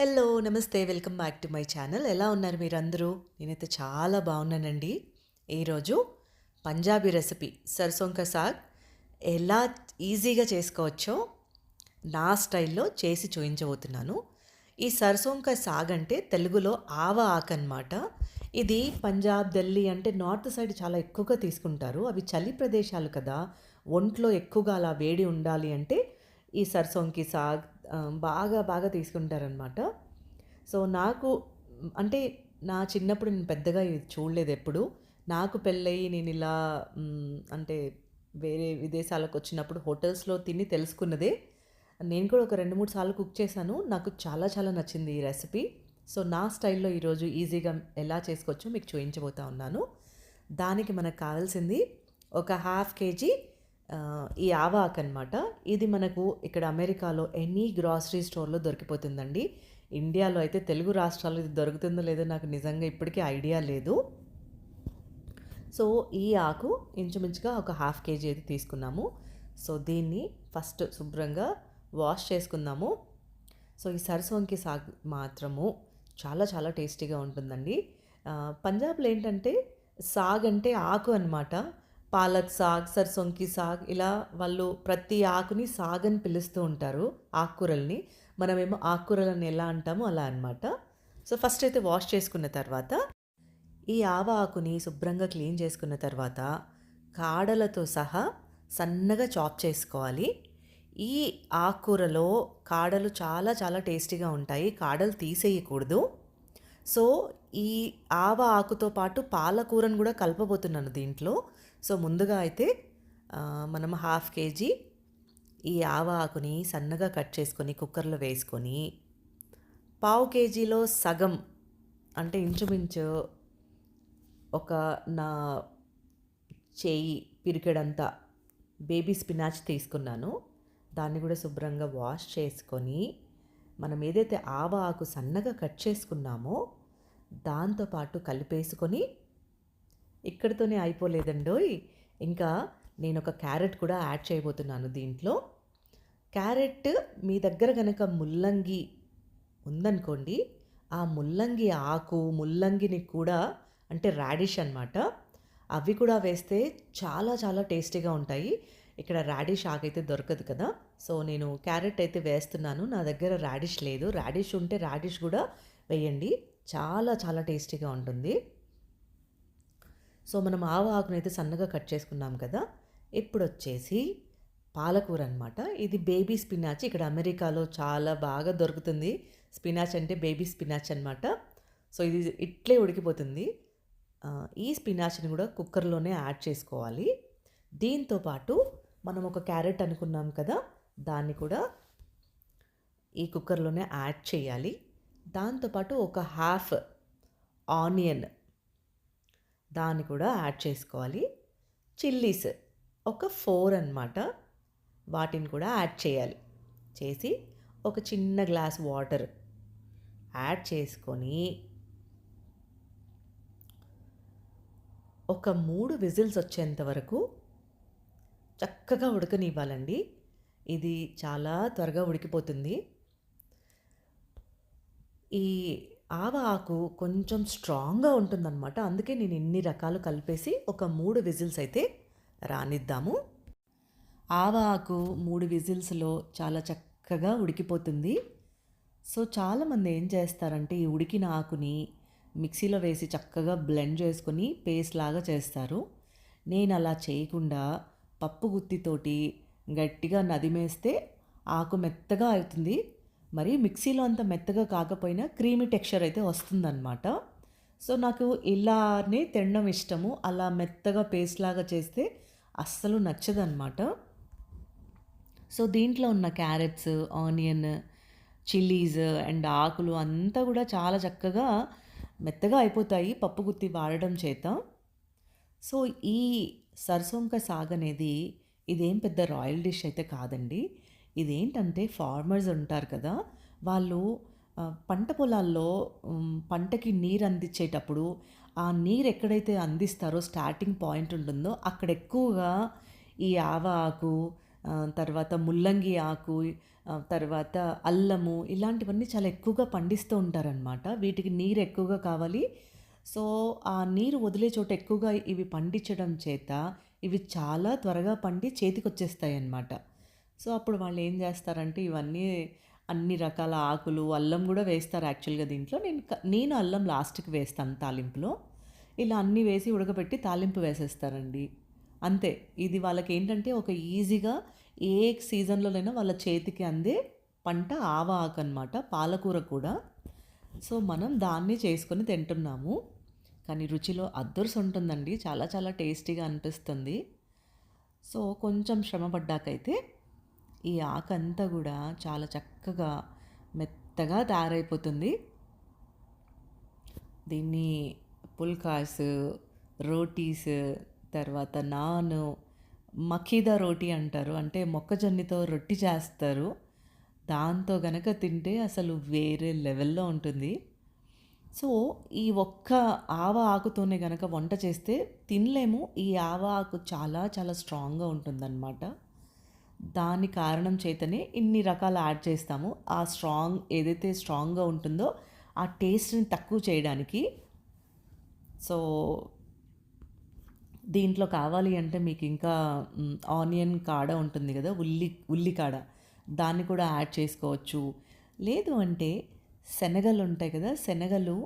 Hello నమస్తే welcome back to my channel ఎలా ఉన్నారు మీరందరూ? నేనైతే చాలా బాగున్నానండి. ఈరోజు పంజాబీ రెసిపీ సరసొంక సాగ్. ఎలా ఈజీగా చేసుకోవచ్చో నా స్టైల్లో చేసి చూపించబోతున్నాను. ఈ సరసొంక సాగ్ అంటే తెలుగులో ఆవ ఆక అనమాట ఇది పంజాబ్ ఢిల్లీ అంటే నార్త్ సైడ్ చాలా ఎక్కువగా తీసుకుంటారు. అవి చలి ప్రదేశాలు కదా. ఒంట్లో ఎక్కువగా అలా వేడి ఉండాలి అంటే ఈ సర్సోంకి సాగ్ బాగా బాగా తీసుకుంటారనమాట సో నాకు అంటే నా చిన్నప్పుడు నేను పెద్దగా ఇది చూడలేదు ఎప్పుడు. నాకు పెళ్ళయి నేను ఇలా అంటే వేరే విదేశాలకు వచ్చినప్పుడు హోటల్స్లో తిని తెలుసుకున్నదే. నేను కూడా ఒక రెండు మూడు సార్లు కుక్ చేశాను. నాకు చాలా చాలా నచ్చింది ఈ రెసిపీ. సో నా స్టైల్లో ఈరోజు ఈజీగా ఎలా చేసుకోవచ్చో మీకు చూపించబోతా ఉన్నాను. దానికి మనకు కావాల్సింది ఒక హాఫ్ కేజీ ఈ ఆవాక్ అనమాట ఇది మనకు ఇక్కడ అమెరికాలో ఎనీ గ్రాసరీ స్టోర్లో దొరికిపోతుందండి. ఇండియాలో అయితే తెలుగు రాష్ట్రాల్లో ఇది దొరుకుతుందో లేదో నాకు నిజంగా ఇప్పటికీ ఐడియా లేదు. సో ఈ ఆకు ఇంచుమించుగా ఒక హాఫ్ కేజీ అయితే తీసుకున్నాము. సో దీన్ని ఫస్ట్ శుభ్రంగా వాష్ చేసుకుందాము. సో ఈ సరసోంకి సాగు మాత్రము చాలా చాలా టేస్టీగా ఉంటుందండి. పంజాబ్లో ఏంటంటే సాగ్ అంటే ఆకు అనమాట పాలక్ సాగ్ సర్సొంకి సాగ్ ఇలా వాళ్ళు ప్రతి ఆకుని సాగ్ అని పిలుస్తూ ఉంటారు ఆకుకూరల్ని. మనమేమో ఆకుకూరలని ఎలా అంటామో అలా అన్నమాట. సో ఫస్ట్ అయితే వాష్ చేసుకున్న తర్వాత ఈ ఆవ ఆకుని శుభ్రంగా క్లీన్ చేసుకున్న తర్వాత కాడలతో సహా సన్నగా చాప్ చేసుకోవాలి. ఈ ఆకుకూరలో కాడలు చాలా చాలా టేస్టీగా ఉంటాయి కాడలు తీసేయకూడదు. సో ఈ ఆవ ఆకుతో పాటు పాలకూరను కూడా కలపబోతున్నాను దీంట్లో. సో ముందుగా అయితే మనం హాఫ్ కేజీ ఈ ఆవ ఆకుని సన్నగా కట్ చేసుకొని కుక్కర్లో వేసుకొని పావు కేజీలో సగం అంటే ఇంచుమించు ఒక నా చేయి పిరికెడంతా బేబీ స్పినాచ్ తీసుకున్నాను. దాన్ని కూడా శుభ్రంగా వాష్ చేసుకొని మనం ఏదైతే ఆవ ఆకు సన్నగా కట్ చేసుకున్నామో దాంతోపాటు కలిపేసుకొని ఇక్కడితోనే అయిపోలేదండోయ్. ఇంకా నేను ఒక క్యారెట్ కూడా యాడ్ చేయబోతున్నాను దీంట్లో. క్యారెట్ మీ దగ్గర కనుక ముల్లంగి ఉందనుకోండి ఆ ముల్లంగి ఆకు ముల్లంగిని కూడా అంటే రాడిష్ అన్నమాట. అవి కూడా వేస్తే చాలా చాలా టేస్టీగా ఉంటాయి. ఇక్కడ రాడిష్ ఆకు అయితే దొరకదు కదా. సో నేను క్యారెట్ అయితే వేస్తున్నాను. నా దగ్గర రాడిష్ లేదు. రాడిష్ ఉంటే రాడిష్ కూడా వేయండి. చాలా చాలా టేస్టీగా ఉంటుంది. సో మనం ఆవ ఆకును అయితే సన్నగా కట్ చేసుకున్నాం కదా ఇప్పుడు వచ్చేసి పాలకూర అనమాట ఇది బేబీ స్పినాచ్. ఇక్కడ అమెరికాలో చాలా బాగా దొరుకుతుంది. స్పినాచ్ అంటే బేబీ స్పినాచ్ అనమాట సో ఇది ఇట్లే ఉడికిపోతుంది. ఈ స్పినాచ్ని కూడా కుక్కర్లోనే యాడ్ చేసుకోవాలి. దీంతో పాటు మనం ఒక క్యారెట్ అనుకున్నాం కదా దాన్ని కూడా ఈ కుక్కర్లోనే యాడ్ చేయాలి. దాంతోపాటు ఒక హాఫ్ ఆనియన్ దాన్ని కూడా యాడ్ చేసుకోవాలి. చిల్లీస్ ఒక ఫోర్ అనమాట వాటిని కూడా యాడ్ చేయాలి. చేసి ఒక చిన్న గ్లాస్ వాటర్ యాడ్ చేసుకొని ఒక మూడు విజిల్స్ వచ్చేంత వరకు చక్కగా ఉడకనివ్వాలండి. ఇది చాలా త్వరగా ఉడికిపోతుంది. ఈ ఆవ ఆకు కొంచెం స్ట్రాంగ్గా ఉంటుందన్నమాట. అందుకే నేను ఇన్ని రకాలు కలిపేసి ఒక మూడు విజిల్స్ అయితే రానిద్దాము. ఆవ ఆకు మూడు విజిల్స్లో చాలా చక్కగా ఉడికిపోతుంది. సో చాలామంది ఏం చేస్తారంటే ఈ ఉడికిన ఆకుని మిక్సీలో వేసి చక్కగా బ్లెండ్ చేసుకొని పేస్ట్ లాగా చేస్తారు. నేను అలా చేయకుండా పప్పు గుత్తితోటి గట్టిగా నదిమేస్తే ఆకు మెత్తగా అవుతుంది. మరి మిక్సీలో అంత మెత్తగా కాకపోయినా క్రీమీ టెక్స్చర్ అయితే వస్తుందన్నమాట. సో నాకు ఇలానే తినడం ఇష్టము. అలా మెత్తగా పేస్ట్ లాగా చేస్తే అస్సలు నచ్చదన్నమాట. సో దీంట్లో ఉన్న క్యారెట్స్ ఆనియన్ చిల్లీస్ అండ్ ఆకులు అంతా కూడా చాలా చక్కగా మెత్తగా అయిపోతాయి పప్పు గుత్తి వాడడం చేత. సో ఈ సరసొంక సాగ్ అనేది ఇదేం పెద్ద రాయల్ డిష్ అయితే కాదండి. ఇదేంటంటే ఫార్మర్స్ ఉంటారు కదా వాళ్ళు పంట పొలాల్లో పంటకి నీరు అందించేటప్పుడు ఆ నీరు ఎక్కడైతే అందిస్తారో స్టార్టింగ్ పాయింట్ ఉంటుందో అక్కడ ఎక్కువగా ఈ ఆవ ఆకు తర్వాత ముల్లంగి ఆకు తర్వాత అల్లము ఇలాంటివన్నీ చాలా ఎక్కువగా పండిస్తూ ఉంటారనమాట వీటికి నీరు ఎక్కువగా కావాలి. సో ఆ నీరు వదిలే చోట ఎక్కువగా ఇవి పండించడం చేత ఇవి చాలా త్వరగా పండి చేతికి వచ్చేస్తాయి అన్నమాట సో అప్పుడు వాళ్ళు ఏం చేస్తారంటే ఇవన్నీ అన్ని రకాల ఆకులు అల్లం కూడా వేస్తారు యాక్చువల్గా దీంట్లో. నేను నేను అల్లం లాస్ట్కి వేస్తాను తాలింపులో. ఇలా అన్నీ వేసి ఉడకబెట్టి తాలింపు వేసేస్తారండి. అంతే. ఇది వాళ్ళకి ఏంటంటే ఒక ఈజీగా ఏ సీజన్లోనైనా వాళ్ళ చేతికి అందే పంట ఆవ ఆకు అనమాట పాలకూర కూడా. సో మనం దాన్ని చేసుకొని తింటున్నాము. కానీ రుచిలో అద్దర్స్ ఉంటుందండి. చాలా చాలా టేస్టీగా అనిపిస్తుంది. సో కొంచెం శ్రమ పడ్డాకైతే ఈ ఆకంతా కూడా చాలా చక్కగా మెత్తగా తయారైపోతుంది. దీన్ని పుల్కాస్ రోటీస్ తర్వాత నాన్ మఖీదా రోటీ అంటారు. అంటే మొక్కజొన్నతో రొట్టి చేస్తారు. దాంతో గనక తింటే అసలు వేరే లెవెల్లో ఉంటుంది. సో ఈ ఒక్క ఆవ ఆకుతోనే గనక వంట చేస్తే తినలేము. ఈ ఆవ ఆకు చాలా చాలా స్ట్రాంగ్గా ఉంటుందన్నమాట. దాని కారణం చేతనే ఇన్ని రకాలు యాడ్ చేస్తాము. ఆ స్ట్రాంగ్ ఏదైతే స్ట్రాంగ్గా ఉంటుందో ఆ టేస్ట్ని తక్కువ చేయడానికి. సో దీంట్లో కావాలి అంటే మీకు ఇంకా ఆనియన్ కాడ ఉంటుంది కదా ఉల్లి ఉల్లి కాడ. దాన్ని కూడా యాడ్ చేసుకోవచ్చు. లేదు అంటే శనగలు ఉంటాయి కదా శనగలు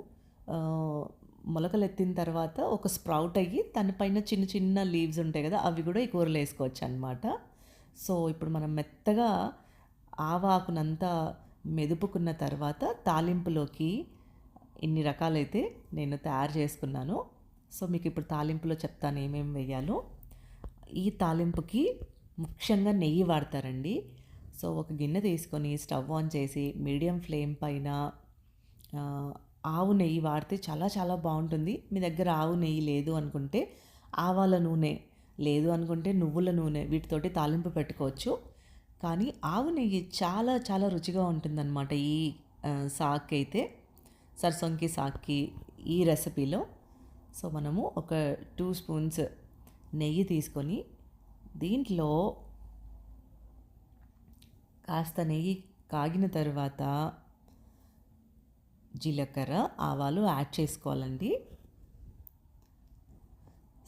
మొలకలు ఎత్తిన తర్వాత ఒక స్ప్రౌట్ అయ్యి దానిపైన చిన్న చిన్న లీవ్స్ ఉంటాయి కదా అవి కూడా ఈ కూరలు వేసుకోవచ్చు అనమాట సో ఇప్పుడు మనం మెత్తగా ఆవాకునంతా మెదుపుకున్న తర్వాత తాలింపులోకి ఇన్ని రకాలైతే నేను తయారు చేసుకున్నాను. సో మీకు ఇప్పుడు తాలింపులో చెప్తాను ఏమేమి వేయాలో. ఈ తాలింపుకి ముఖ్యంగా నెయ్యి వాడతారండి. సో ఒక గిన్నె తీసుకొని స్టవ్ ఆన్ చేసి మీడియం ఫ్లేమ్ పైన ఆవు నెయ్యి వాడితే చాలా చాలా బాగుంటుంది. మీ దగ్గర ఆవు నెయ్యి లేదు అనుకుంటే ఆవాల నూనె లేదు అనుకుంటే నువ్వుల నూనె వీటితోటి తాలింపు పెట్టుకోవచ్చు. కానీ ఆవు నెయ్యి చాలా చాలా రుచిగా ఉంటుందన్నమాట ఈ సాక్ అయితే సర్సొంకి సాక్కి ఈ రెసిపీలో. సో మనము ఒక టూ స్పూన్స్ నెయ్యి తీసుకొని దీంట్లో కాస్త నెయ్యి కాగిన తర్వాత జీలకర్ర ఆవాలు యాడ్ చేసుకోవాలండి.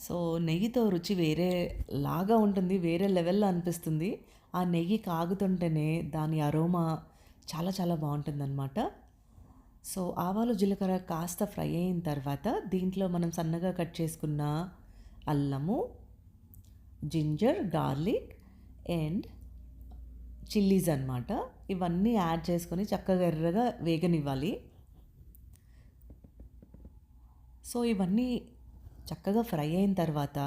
సో నెయ్యితో రుచి వేరే లాగా ఉంటుంది వేరే లెవెల్లో అనిపిస్తుంది. ఆ నెయ్యి కాగుతుంటేనే దాని అరోమా చాలా చాలా బాగుంటుందన్నమాట. సో ఆవాలు జీలకర్ర కాస్త ఫ్రై అయిన తర్వాత దీంట్లో మనం సన్నగా కట్ చేసుకున్న అల్లము జింజర్ గార్లిక్ అండ్ చిల్లీస్ అన్నమాట. ఇవన్నీ యాడ్ చేసుకొని చక్కగా ఎర్రగా వేగనివ్వాలి. సో ఇవన్నీ చక్కగా ఫ్రై అయిన తర్వాత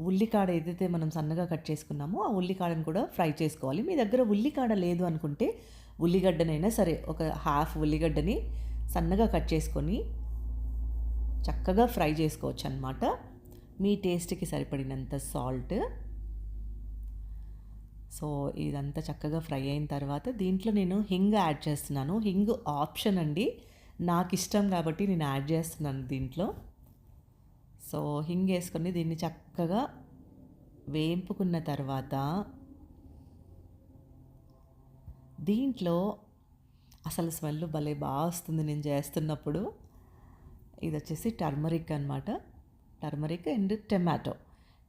ఉల్లికాడ ఏదైతే మనం సన్నగా కట్ చేసుకున్నామో ఆ ఉల్లికాడను కూడా ఫ్రై చేసుకోవాలి. మీ దగ్గర ఉల్లికాడ లేదు అనుకుంటే ఉల్లిగడ్డనైనా సరే ఒక హాఫ్ ఉల్లిగడ్డని సన్నగా కట్ చేసుకొని చక్కగా ఫ్రై చేసుకోవచ్చు అనమాట మీ టేస్ట్కి సరిపడినంత సాల్ట్. సో ఇదంతా చక్కగా ఫ్రై అయిన తర్వాత దీంట్లో నేను హింగ్ యాడ్ చేస్తున్నాను. హింగ్ ఆప్షన్ అండి. నాకు ఇష్టం కాబట్టి నేను యాడ్ చేస్తున్నాను దీంట్లో. సో హింగేసుకొని దీన్ని చక్కగా వేంపుకున్న తర్వాత దీంట్లో అసలు స్మెల్ భలే బాగా వస్తుంది నేను చేస్తున్నప్పుడు. ఇది వచ్చేసి టర్మరిక్ అనమాట టర్మరిక్ అండ్ టమాటో.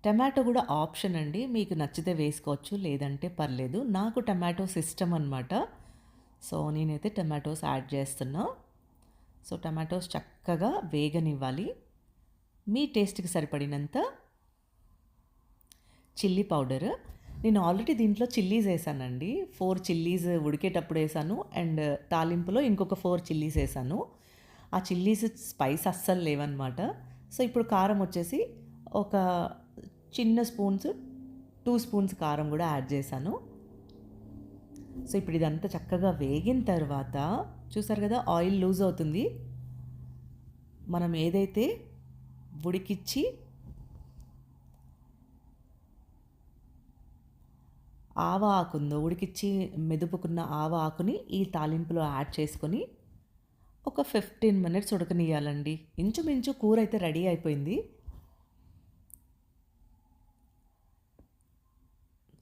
టమాటో కూడా ఆప్షన్ అండి. మీకు నచ్చితే వేసుకోవచ్చు లేదంటే పర్లేదు. నాకు టమాటోస్ ఇష్టం అనమాట సో నేనైతే టమాటోస్ యాడ్ చేస్తున్నా. సో టమాటోస్ చక్కగా వేగనివ్వాలి. మీ టేస్ట్కి సరిపడినంత చిల్లీ పౌడర్. నేను ఆల్రెడీ దీంట్లో చిల్లీస్ వేసానండి. ఫోర్ చిల్లీస్ ఉడికేటప్పుడు వేసాను అండ్ తాలింపులో ఇంకొక ఫోర్ చిల్లీస్ వేసాను. ఆ చిల్లీస్ స్పైస్ అస్సలు లేవన్నమాట. సో ఇప్పుడు కారం వచ్చేసి ఒక చిన్న స్పూన్స్ టూ స్పూన్స్ కారం కూడా యాడ్ చేశాను. సో ఇప్పుడు ఇదంతా చక్కగా వేగిన తర్వాత చూసారు కదా ఆయిల్ లూజ్ అవుతుంది. మనం ఏదైతే ఉడికిచ్చి ఆవ ఆకుందో ఉడికిచ్చి మెదుపుకున్న ఆవ ఆకుని ఈ తాలింపులో యాడ్ చేసుకొని ఒక ఫిఫ్టీన్ మినిట్స్ ఉడకనియాలండి ఇంచుమించు కూర అయితే రెడీ అయిపోయింది.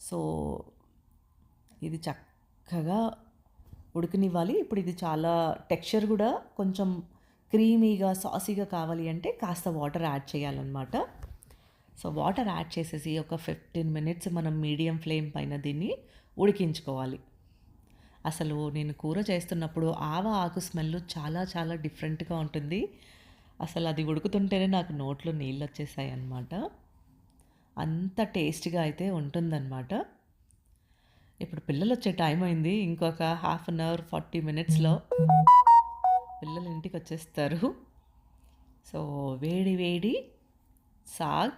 సో ఇది చక్కగా ఉడికనివ్వాలి. ఇప్పుడు ఇది చాలా టెక్స్చర్ కూడా కొంచెం క్రీమీగా సాసీగా కావాలి అంటే కాస్త వాటర్ యాడ్ చేయాలన్నమాట. సో వాటర్ యాడ్ చేసేసి ఒక ఫిఫ్టీన్ మినిట్స్ మనం మీడియం ఫ్లేమ్ పైన దీన్ని ఉడికించుకోవాలి. అసలు నేను కూర చేస్తున్నప్పుడు ఆవ ఆకు స్మెల్ చాలా చాలా డిఫరెంట్గా ఉంటుంది. అసలు అది ఉడుకుతుంటేనే నాకు నోట్లో నీళ్ళు వచ్చేసాయి అన్నమాట అంత టేస్ట్గా అయితే ఉంటుందన్నమాట. ఇప్పుడు పిల్లలు వచ్చే టైం అయింది. ఇంకొక హాఫ్ అన్ అవర్ ఫార్టీ మినిట్స్లో పిల్లలు ఇంటికి వచ్చేస్తారు సో వేడి వేడి సాగ్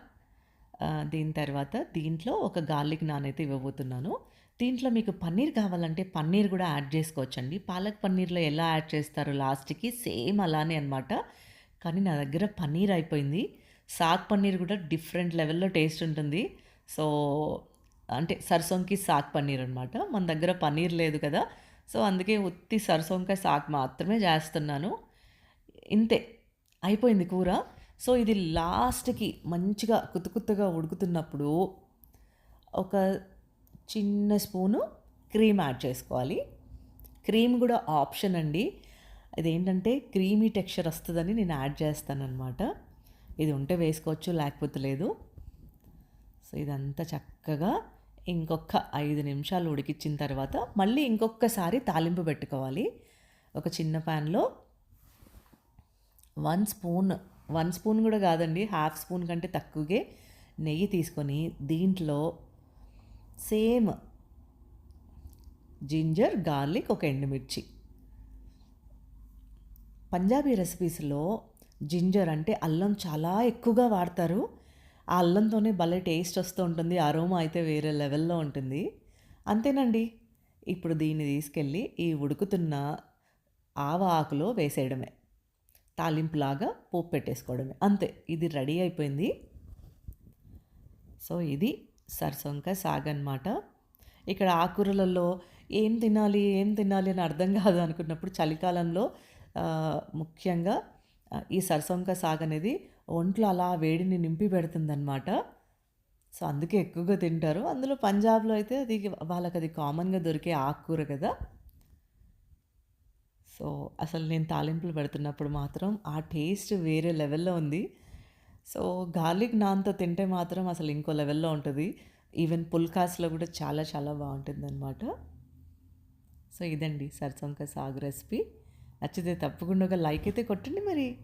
దీని తర్వాత దీంట్లో ఒక గార్లిక్ నాన్ అయితే ఇవ్వబోతున్నాను. దీంట్లో మీకు పన్నీర్ కావాలంటే పన్నీర్ కూడా యాడ్ చేసుకోవచ్చండి. పాలక్ పన్నీర్లో ఎలా యాడ్ చేస్తారు లాస్ట్కి సేమ్ అలానే అనమాట కానీ నా దగ్గర పన్నీర్ అయిపోయింది. సాగ్ పన్నీర్ కూడా డిఫరెంట్ లెవెల్లో టేస్ట్ ఉంటుంది. సో అంటే సర్సోంకి సాగ్ పన్నీర్ అనమాట మన దగ్గర పన్నీర్ లేదు కదా. సో అందుకే ఉత్తి సరసొంకాయ సాగు మాత్రమే చేస్తున్నాను. ఇంతే అయిపోయింది కూర. సో ఇది లాస్ట్కి మంచిగా కుత్తుకుత్తుగా ఉడుకుతున్నప్పుడు ఒక చిన్న స్పూను క్రీమ్ యాడ్ చేసుకోవాలి. క్రీమ్ కూడా ఆప్షన్ అండి. ఇదేంటంటే క్రీమీ టెక్స్చర్ వస్తుందని నేను యాడ్ చేస్తానన్నమాట. ఇది ఉంటే వేసుకోవచ్చు లేకపోతే లేదు. సో ఇదంతా చక్కగా ఇంకొక ఐదు నిమిషాలు ఉడికించిన తర్వాత మళ్ళీ ఇంకొకసారి తాలింపు పెట్టుకోవాలి. ఒక చిన్న ప్యాన్లో వన్ స్పూన్ వన్ స్పూన్ కూడా కాదండి హాఫ్ స్పూన్ కంటే తక్కువగా నెయ్యి తీసుకొని దీంట్లో సేమ్ జింజర్ గార్లిక్ ఒక ఎండుమిర్చి. పంజాబీ రెసిపీస్లో జింజర్ అంటే అల్లం చాలా ఎక్కువగా వాడతారు. ఆ అల్లంతోనే భలే టేస్ట్ వస్తూ ఉంటుంది అరోమా అయితే వేరే లెవెల్లో ఉంటుంది. అంతేనండి. ఇప్పుడు దీన్ని తీసుకెళ్ళి ఈ ఉడుకుతున్న ఆవ ఆకులో వేసేయడమే. తాలింపులాగా పోపు పెట్టేసుకోవడమే. అంతే ఇది రెడీ అయిపోయింది. సో ఇది సరసొంక సాగ్ అనమాట ఇక్కడ ఆకురలలో ఏం తినాలి ఏం తినాలి అని అర్థం కాదు అనుకున్నప్పుడు చలికాలంలో ముఖ్యంగా ఈ సరసొంక సాగ అనేది ఒంట్లో అలా వేడిని నింపి పెడుతుందన్నమాట. సో అందుకే ఎక్కువగా తింటారు. అందులో పంజాబ్లో అయితే అది వాళ్ళకి అది కామన్గా దొరికే ఆకుకూర కదా. సో అసలు నేను తాలింపులు పెడుతున్నప్పుడు మాత్రం ఆ టేస్ట్ వేరే లెవెల్లో ఉంది. సో గార్లిక్ నాన్తో తింటే మాత్రం అసలు ఇంకో లెవెల్లో ఉంటుంది. ఈవెన్ పుల్కాస్లో కూడా చాలా చాలా బాగుంటుంది అనమాట సో ఇదండి సర్సంక సాగు రెసిపీ. నచ్చితే తప్పకుండా ఒక లైక్ అయితే కొట్టండి మరి.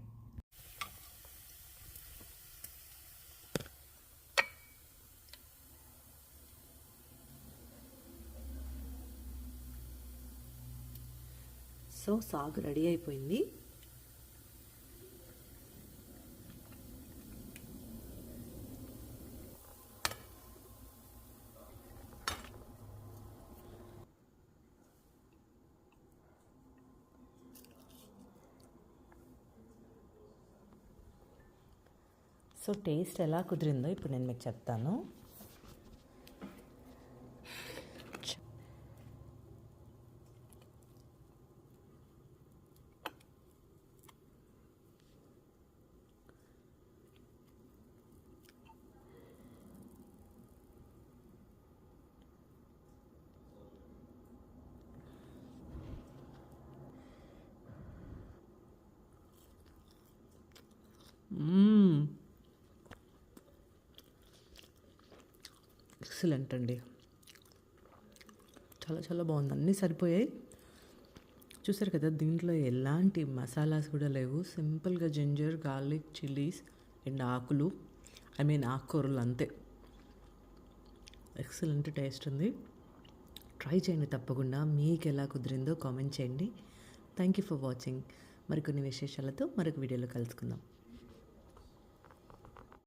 సో సాగు రెడీ అయిపోయింది. సో టేస్ట్ ఎలా కుదిరిందో ఇప్పుడు నేను మీకు చెప్తాను. ఎక్సలెంట్ అండి. చాలా చాలా బాగుంది. అన్నీ సరిపోయాయి. చూసారు కదా దీంట్లో ఎలాంటి మసాలాస్ కూడా లేవు. సింపుల్గా జింజర్ గార్లిక్ చిల్లీస్ అండ్ ఆకులు. ఐ మీన్ ఆకుకూరలు అంతే. ఎక్సలెంట్ టేస్ట్ ఉంది. ట్రై చేయండి తప్పకుండా. మీకు ఎలా కుదిరిందో కామెంట్ చేయండి. థ్యాంక్ యూ ఫర్ వాచింగ్ మరికొన్ని విశేషాలతో మరొక వీడియోలో కలుసుకుందాం.